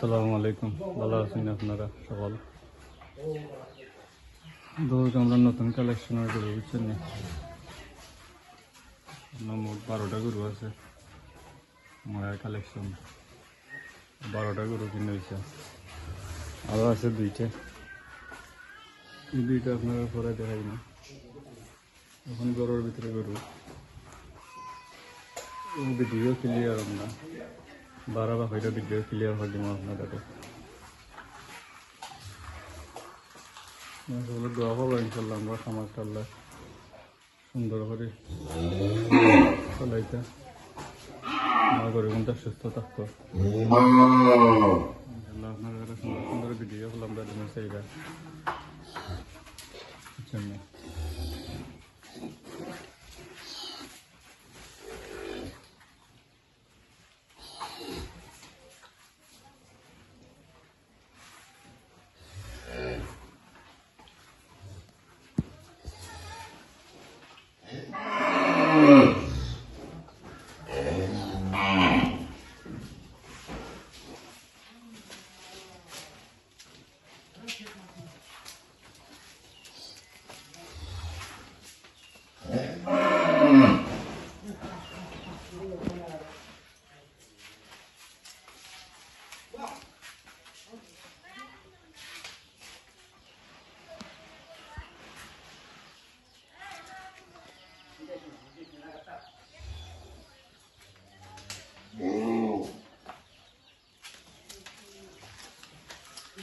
আসসালামু আলাইকুম। ভালো আছেন আপনারা সকাল? দৌড় আমরা নতুন কালেকশনের গরু বুঝছেন আপনার মোট বারোটা গরু আছে। মায়ের কালেকশন বারোটা গরু কিনে হয়েছে আরও আছে দুইটা। এই দুইটা আপনারা পরে দেখাই না। এখন গরুর ভিতরে গরু। ভিডিও ক্লিয়ার আমরা বারো বা হয়তো ভিডিও ক্লিয়ার করে দিব আপনাদেরকে সেগুলো দোয়া করব ইনশাল্লাহ আমরা খামারটা আল্লাহ সুন্দর করে চলাইতে। আমার গরিবটা সুস্থ থাকতো ইনশাল্লাহ আপনার সুন্দর সুন্দর ভিডিও বুঝছেন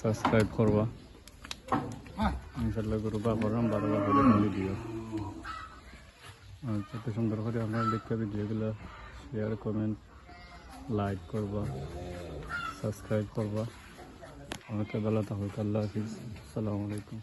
সাবস্ক্রাইব করবা। ইনশাল্লাহ করব বাবার বারো করে ভিডিও আর কত সুন্দর করে আপনার দেখতে ভিডিওগুলো শেয়ার কমেন্ট লাইক করবা সাবস্ক্রাইব করবা। অনেকে বেলা তাহলে আল্লাহ হাফিজ। আসসালামু আলাইকুম।